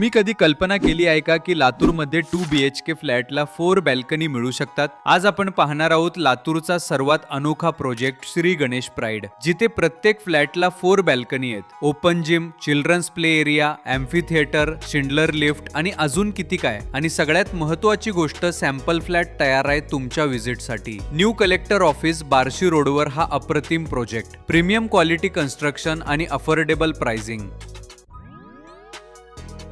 तुम्ही कधी कल्पना केली आहे का की लातूरमध्ये टू बी एच के फ्लॅटला फोर बॅल्कनी मिळू शकतात? आज आपण पाहणार आहोत लातूरचा सर्वात अनोखा प्रोजेक्ट श्री गणेश प्राईड जिथे प्रत्येक फ्लॅटला फोर बॅल्कनी आहेत. Open gym children's play area amphi theatre Schindler lift आणि अजून किती काय? आणि सगळ्यात महत्वाची गोष्ट सॅम्पल फ्लॅट तयार आहे तुमच्या व्हिजिटसाठी न्यू कलेक्टर ऑफिस बार्शी रोडवर हा अप्रतिम प्रोजेक्ट प्रीमियम क्वालिटी कन्स्ट्रक्शन आणि affordable pricing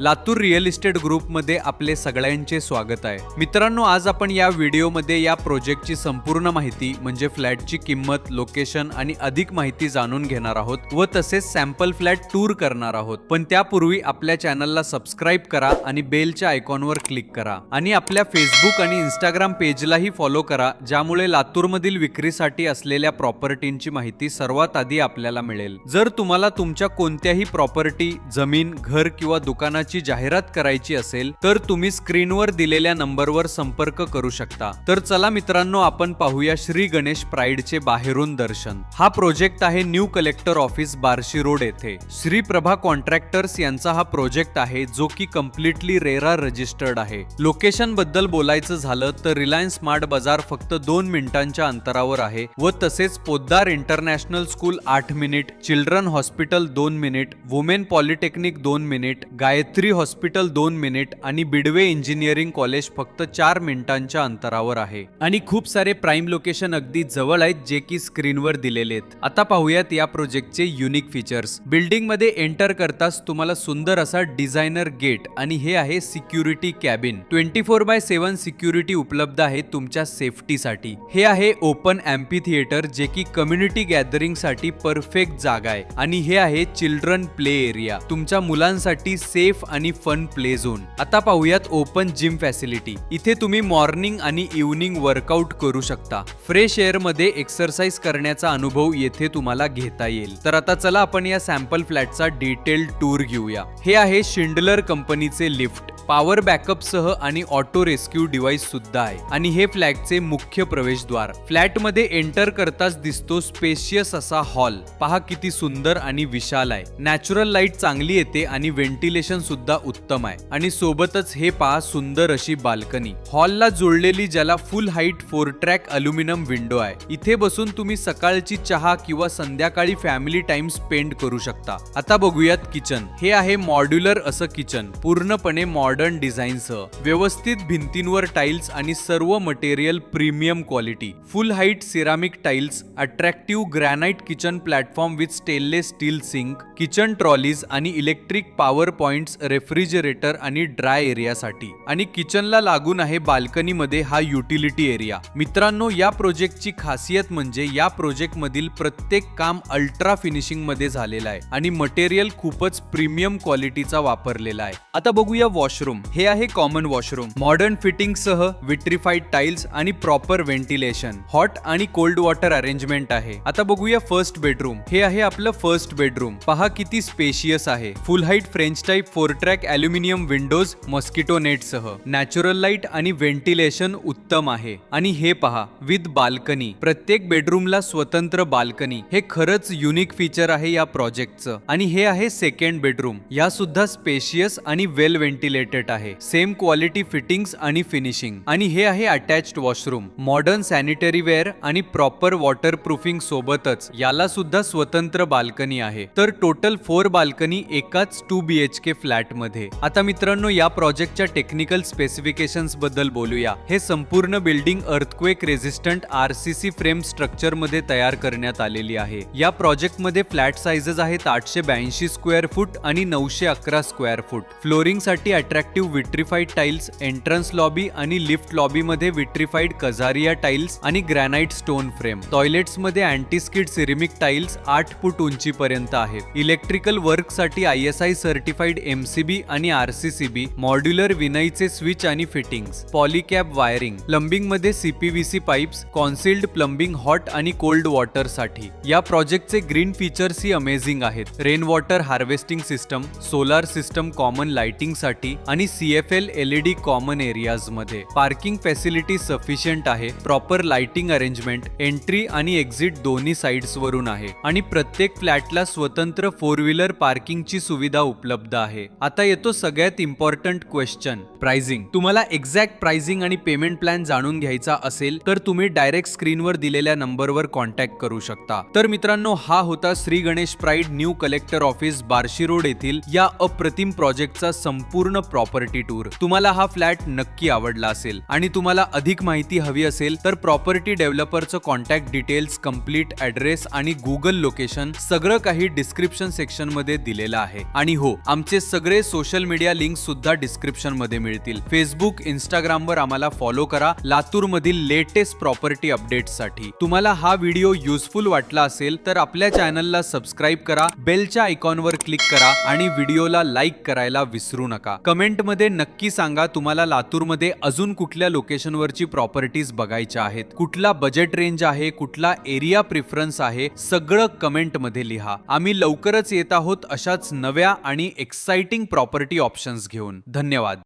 Latur real estate ग्रुपमध्ये आपले सगळ्यांचे स्वागत आहे. मित्रांनो आज आपण या व्हिडिओमध्ये या प्रोजेक्टची संपूर्ण माहिती म्हणजे फ्लॅटची किंमत लोकेशन आणि अधिक माहिती जाणून घेणार आहोत व तसेच सॅम्पल फ्लॅट टूर करणार आहोत. पण त्यापूर्वी आपल्या चॅनलला सबस्क्राईब करा आणि बेलच्या आयकॉनवर क्लिक करा. आणि आपल्या फेसबुक आणि इंस्टाग्राम पेजलाही फॉलो करा ज्यामुळे लातूरमधील विक्रीसाठी असलेल्या प्रॉपर्टींची माहिती सर्वात आधी आपल्याला मिळेल. जर तुम्हाला तुमच्या कोणत्याही प्रॉपर्टी जमीन घर किंवा दुकानाची जाहिरात करायची असेल तर तुम्ही स्क्रीनवर दिलेल्या नंबरवर संपर्क करू शकता. तर चला मित्रांनो आपण पाहूया श्री गणेश प्राईडचे बाहेरून दर्शन. हा प्रोजेक्ट आहे new collector office Barshi road येथे. श्री प्रभा कॉन्ट्रॅक्टर्स यांचा हा प्रोजेक्ट आहे जो की कम्प्लिटली रेरा रजिस्टर्ड आहे. लोकेशनबद्दल बोलायचं झालं तर रिलायन्स स्मार्ट बाजार फक्त दोन मिनिटांच्या अंतरावर आहे व तसेच पोद्दार इंटरनॅशनल स्कूल आठ मिनिट चिल्ड्रन हॉस्पिटल दोन मिनिट वुमेन पॉलिटेक्निक दोन मिनिट गायत्री हॉस्पिटल दोन मिनिट आणि बिडवे इंजिनिअरिंग कॉलेज फक्त चार मिनिटांच्या अंतरावर आहे. आणि खूप सारे प्राईम लोकेशन अगदी जवळ आहेत जे की स्क्रीनवर दिलेले आहेत. आता पाहूयात या प्रोजेक्टचे युनिक फीचर्स. बिल्डिंगमध्ये एंटर करताच तुम्हाला सुंदर असा डिझायनर गेट आणि हे आहे security cabin. Twenty four by seven security उपलब्ध आहे तुमच्या सेफ्टीसाठी. हे आहे ओपन अँपी थिएटर जे की कम्युनिटी गॅदरिंगसाठी परफेक्ट जागा आहे. आणि हे आहे चिल्ड्रन प्ले एरिया. तुमच्या मुलांसाठी सेफ आणि फन प्ले झोन आता पाहूयात ओपन जिम फॅसिलिटी इथे तुम्ही मॉर्निंग आणि इव्हनिंग वर्कआउट करू शकता. फ्रेश एअरमध्ये एक्सरसाइज करण्याचा अनुभव येथे तुम्हाला घेता येईल. तर आता चला आपण या सॅम्पल फ्लॅटचा डिटेल टूर घेऊया. हे आहे शिंडलर कंपनीचे लिफ्ट पॉवर बॅकअप सह आणि ऑटो रेस्क्यू डिव्हाइस सुद्धा आहे. आणि हे फ्लॅटचे मुख्य प्रवेशद्वार. फ्लॅटमध्ये एंटर करताच दिसतो स्पेशियस असा हॉल पहा किती सुंदर आणि विशाल आहे. नॅचरल लाइट चांगली येते आणि व्हेंटिलेशन सुद्धा उत्तम आहे. आणि सोबतच हे पहा सुंदर अशी बाल्कनी. हॉलला जोडलेली ज्याला full height four track aluminium window आहे. इथे बसून तुम्ही सकाळची चहा किंवा संध्याकाळी फॅमिली टाइम स्पेंड करू शकता. आता बघूयात किचन हे आहे मॉड्युलर असं किचन पूर्णपणे मॉडर्न डिझाईनसह व्यवस्थित भिंतींवर टाइल्स आणि सर्व material premium quality full height ceramic tiles attractive granite kitchen platform with stainless steel sink kitchen trolleys आणि इलेक्ट्रिक पॉवर पॉइंट्स रेफ्रिजरेटर आणि ड्राय एरियासाठी. आणि किचनला लागून आहे बाल्कनीमध्ये हा युटिलिटी एरिया. मित्रांनो या प्रोजेक्टची खासियत म्हणजे या प्रोजेक्ट मधील प्रत्येक काम अल्ट्रा फिनिशिंगमध्ये झालेलं आहे आणि मटेरियल खूपच प्रीमियम क्वालिटीचा वापरलेला आहे. आता बघूया वॉशरूम. हे आहे कॉमन वॉशरूम. मॉडर्न फिटिंग सह विट्रिफाईड टाइल्स आणि प्रॉपर व्हेंटिलेशन. हॉट आणि कोल्ड वॉटर अरेंजमेंट आहे. आता बघूया फर्स्ट बेडरूम. हे आहे आपलं फर्स्ट बेडरूम. पहा किती स्पेशियस आहे. Full height French type four track aluminium windows mosquito नेटसह. Natural light आणि व्हेंटिलेशन उत्तम आहे. आणि हे पहा विथ बाल्कनी. प्रत्येक बेडरूमला स्वतंत्र बाल्कनी. हे खरंच युनिक फीचर आहे या प्रोजेक्टचं. आणि हे आहे सेकंड बेडरूम. या सुद्धा स्पेशियस आणि वेल व्हेंटिलेटेड आहे. सेम क्वालिटी फिटिंग्स आणि फिनिशिंग. आणि हे आहे attached washroom. Modern sanitary ware आणि प्रॉपर वॉटर प्रूफिंग सोबतच याला सुद्धा स्वतंत्र बाल्कनी आहे. तर टोटल फोर बाल्कनी एकाच two B H K flat फ्लॅटमध्ये. आता मित्रांनो या प्रोजेक्टच्या टेक्निकल स्पेसिफिकेशन्सबद्दल बोलूया. हे संपूर्ण building earthquake resistant RCC frame स्ट्रक्चरमध्ये तयार करण्यात आलेली आहे. या प्रोजेक्टमध्ये फ्लॅट साइजेस आहेत आठशे ब्याऐंशी स्क्वेअर फूट आणि नऊशे अकरा square foot फ्लोरिंगसाठी attractive vitrified tiles entrance lobby आणि लिफ्ट लॉबी मध्ये विट्रिफाईड कझारिया टाइल्स आणि ग्रॅनाइट स्टोन फ्रेम टॉयलेट्समध्ये अँटीस्किड सिरेमिक टाइल्स आठ फूट उंचीपर्यंत आहेत. Electrical वर्कसाठी I S I certified MCB आणि आरसीसीबी मॉड्युलर विनईचे स्विच आणि fittings Polycab wiring प्लंबिंगमध्ये CPVC pipes concealed plumbing hot आणि कोल्ड वॉटरसाठी. या प्रोजेक्टचे ग्रीन फीचर्स ही अमेझिंग आहेत. Rain water harvesting system solar system common लाइटिंगसाठी आणि सीएफएल एलईडी कॉमन एरियाजमध्ये. पार्किंग फॅसिलिटी सफिशियंट आहे. प्रॉपर लाइटिंग अरेंजमेंट एंट्री आणि एक्झिट दोन्ही साईड्सवरून आहे. आणि प्रत्येक फ्लॅटला स्वतंत्र फोर व्हीलर पार्किंगची सुविधा उपलब्ध आहे. आता येतो सगळ्यात इम्पॉर्टंट क्वेश्चन प्राइसिंग तुम्हाला एक्झॅक्ट प्राइसिंग आणि पेमेंट प्लॅन जाणून घ्यायचा असेल तर तुम्ही डायरेक्ट स्क्रीनवर दिलेल्या नंबरवर कॉन्टॅक्ट करू शकता. तर मित्रांनो हा होता Shri Ganesh pride new collector office Barshi road येथील या अप्रतिम प्रोजेक्टचा संपूर्ण प्रॉपर्टी टूर तुम्हाला हा फ्लॅट नक्की आवडला असेल आणि तुम्हाला अधिक माहिती हवी असेल तर प्रॉपर्टी डेव्हलपरचं कॉन्टॅक्ट डिटेल्स कंप्लीट ऍड्रेस आणि गुगल लोकेशन सगळं काही डिस्क्रिप्शन सेक्शनमध्ये दिलेलं आहे. आणि हो आमचे सगळे सोशल मीडिया लिंक सुद्धा डिस्क्रिप्शनमध्ये मिळतील. फेसबुक इंस्टाग्राम वर आम्हाला फॉलो करा. लातूर मधील लेटेस्ट प्रॉपर्टी अपडेटसाठी तुम्हाला हा व्हिडिओ युजफुल वाटला असेल तर आपल्या चॅनलला सबस्क्राईब करा. बेलच्या आयकॉनवर क्लिक करा आणि व्हिडिओला लाईक करायला विसरू नका. कमेंटमध्ये नक्की सांगा तुम्हाला लातूरमध्ये अजून कुठल्या लोकेशनवरची प्रॉपर्टीज बघायच्या आहेत. कुठला बजेट रेंज आहे कुठला एरिया प्रिफरन्स आहे सगळं कमेंटमध्ये लिहा. आम्ही लवकरच येत आहोत अशाच नव्या आणि एक्साइटिंग प्रॉपर्टी ऑप्शन्स घेऊन. धन्यवाद.